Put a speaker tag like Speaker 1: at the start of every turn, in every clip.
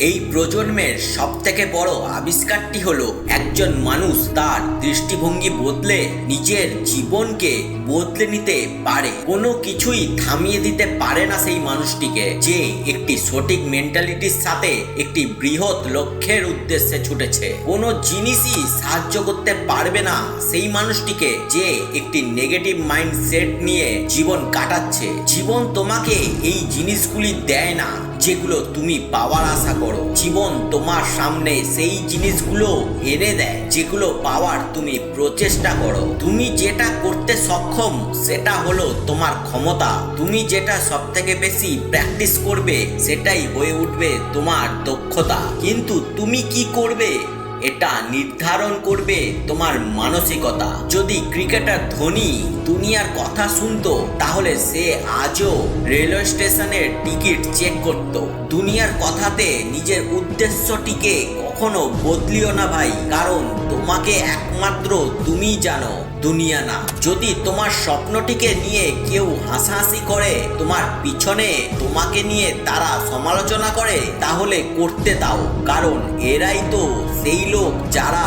Speaker 1: এই প্রজন্মের সব থেকে বড় আবিষ্কারটি হলো একজন মানুষ তার দৃষ্টিভঙ্গি বদলে নিজের জীবনকে বদলে নিতে পারে। কোনো কিছুই থামিয়ে দিতে পারে না সেই মানুষটিকে, যে একটি সঠিক মেন্টালিটির সাথে একটি বৃহৎ লক্ষ্যের উদ্দেশ্যে ছুটেছে। কোনো জিনিসই সাহায্য করতে পারবে না সেই মানুষটিকে, যে একটি নেগেটিভ মাইন্ডসেট নিয়ে জীবন কাটাচ্ছে। জীবন তোমাকে এই জিনিসগুলি দেয় না। যেগুলো তুমি পাওয়ার আশা করো, জীবন তোমার সামনে সেই জিনিসগুলো এনে দেয়, যেগুলো পাওয়ার তুমি প্রচেষ্টা করো। তুমি যেটা করতে সক্ষম, সেটা হলো তোমার ক্ষমতা। তুমি যেটা সব থেকে বেশি প্র্যাকটিস করবে, সেটাই হয়ে উঠবে তোমার দক্ষতা। কিন্তু তুমি কি করবে? এটা নির্ধারণ করবে তোমার মানসিকতা। যদি ক্রিকেটার ধোনি দুনিয়ার কথা শুনতো, তাহলে সে আজও রেলওয়ে স্টেশনের টিকিট চেক করত। দুনিয়ার কথাতে নিজের উদ্দেশ্যটিকে কখনো বদলিও না ভাই, কারণ তোমাকে একমাত্র তুমি জানো, দুনিয়া না। যদি তোমার স্বপ্নটিকে নিয়ে কেউ হাসাহাসি করে, তোমার পিছনে তোমাকে নিয়ে তারা সমালোচনা করে, তাহলে করতে দাও, কারণ এরাই তো সেই লোক যারা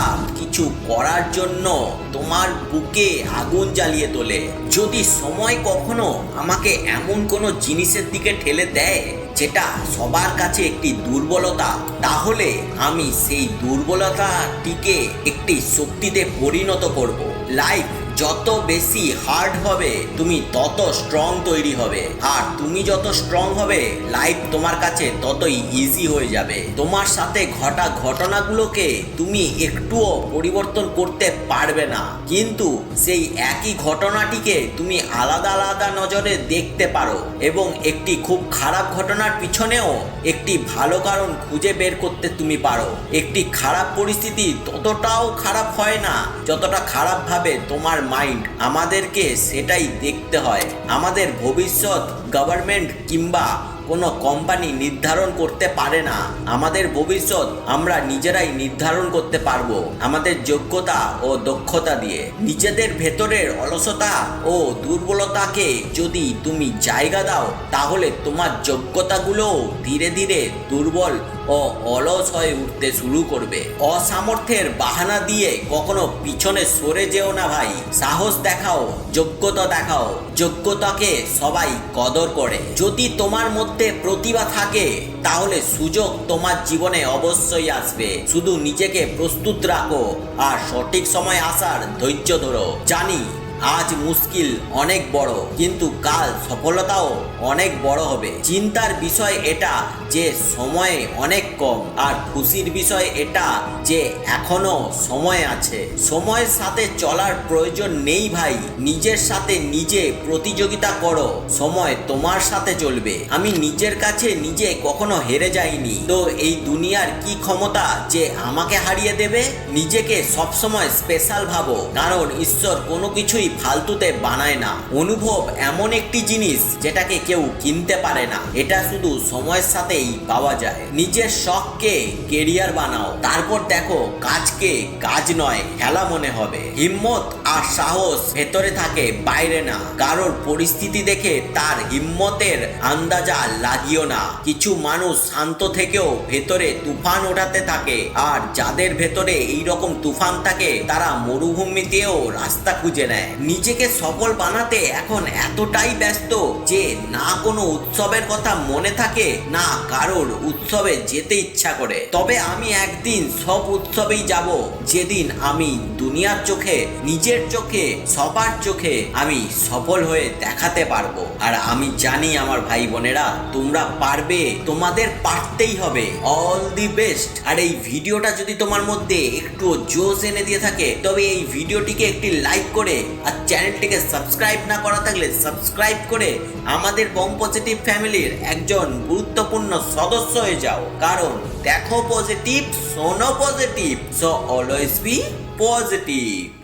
Speaker 1: কিছু করার জন্য তোমার বুকে আগুন জ্বালিয়ে তোলে। যদি সময় কখনো আমাকে এমন কোনো জিনিসের দিকে ঠেলে দেয়, যেটা সবার কাছে একটি দুর্বলতা, তাহলে আমি সেই দুর্বলতাটিকে একটি শক্তিতে পরিণত করব। লাইফ যত বেশি হার্ড হবে, তুমি তত স্ট্রং তৈরি হবে। আর তুমি যত স্ট্রং হবে লাইফ তোমার কাছে ততই ইজি হয়ে যাবে। তোমার সাথে ঘটা ঘটনাগুলোকে তুমি একটুও পরিবর্তন করতে পারবে না। কিন্তু সেই একই ঘটনাটিকে তুমি আলাদা আলাদা নজরে দেখতে পারো এবং একটি খুব খারাপ ঘটনার পিছনেও একটি ভালো কারণ খুঁজে বের করতে তুমি পারো। একটি খারাপ পরিস্থিতি ততটাও খারাপ হয় না, যতটা খারাপভাবে তোমার মাইন্ড আমাদেরকে সেটাই দেখতে হয়। আমাদের ভবিষ্যৎ গভর্নমেন্ট কিংবা কোনো কোম্পানি নির্ধারণ করতে পারে না। আমাদের ভবিষ্যৎ আমরা নিজেরাই নির্ধারণ করতে পারব। আমাদের যোগ্যতা ও দক্ষতা দিয়ে। নিজেদের ভেতরের অলসতা ও দুর্বলতাকে যদি তুমি জায়গা দাও, তাহলে তোমার যোগ্যতাগুলো ধীরে ধীরে দুর্বল ও অলস হয়ে উঠতে শুরু করবে। অসামর্থ্যের বাহানা দিয়ে কখনো পিছনে সরে যেও না ভাই। সাহস দেখাও, যোগ্যতা দেখাও। যোগ্যতাকে সবাই কদর করে। যদি তোমার মধ্যে প্রতিভা থাকে, তাহলে সুযোগ তোমার জীবনে অবশ্যই আসবে। শুধু নিজেকে প্রস্তুত রাখো আর সঠিক সময় আসার ধৈর্য ধরো। জানি আজ মুশকিল অনেক বড়, কিন্তু কাল সফলতাও অনেক বড় হবে। চিন্তার বিষয় এটা যে সময় অনেক কম, আর খুশির বিষয় এটা যে এখনও সময় আছে। সময়ের সাথে চলার প্রয়োজন নেই ভাই, নিজের সাথে নিজে প্রতিযোগিতা করো, সময় তোমার সাথে চলবে। আমি নিজের কাছে নিজে কখনো হেরে যাইনি। তো এই দুনিয়ার কি ক্ষমতা যে আমাকে হারিয়ে দেবে? নিজেকে সবসময় স্পেশাল ভাবো, কারণ ঈশ্বর কোনো কিছুই ফালতুতে বানায় না। অনুভব এমন একটি জিনিস যেটাকে কেউ কিনতে পারে না। এটা শুধু সময়ের সাথেই পাওয়া যায়। নিজের শখকে কেরিয়ার বানাও। তারপর দেখো, কাজকে কাজ নয়, খেলা মনে হবে। হিম্মত আর সাহস ভেতরে থাকে, বাইরে না। কারোর পরিস্থিতি দেখে তার হিম্মতের আন্দাজা লাগিও না। কিছু মানুষ শান্ত থেকেও ভেতরে তুফান ওঠাতে থাকে। আর যাদের ভেতরে এই রকম তুফান থাকে, তারা মরুভূমিতেও রাস্তা খুঁজে নেয়। নিজেকে সফল বানাতে এখন এতটাই ব্যস্ত যে না কোনো উৎসবের কথা মনে থাকে, না কারোর উৎসবে যেতে ইচ্ছা করে। তবে আমি একদিন সব উৎসবেই যাব। যেদিন আমি দুনিয়ার চোখে, নিজের চোখে, সবার চোখে আমি সফল হয়ে দেখাতে পারব। আর আমি জানি আমার ভাই বোনেরা, তোমরা পারবে, তোমাদের পারতেই হবে। অল দি বেস্ট আর এই ভিডিওটা যদি তোমার মধ্যে একটু জোশ এনে দিয়ে থাকে, তবে এই ভিডিওটিকে একটি লাইক করে আর চ্যানেলটিকে সাবস্ক্রাইব না করা থাকলে সাবস্ক্রাইব করে আমাদের বম পজিটিভ ফ্যামিলির একজন গুরুত্বপূর্ণ সদস্য হয়ে যাও। কারণ দেখো পজিটিভ শোনো positive so always be positive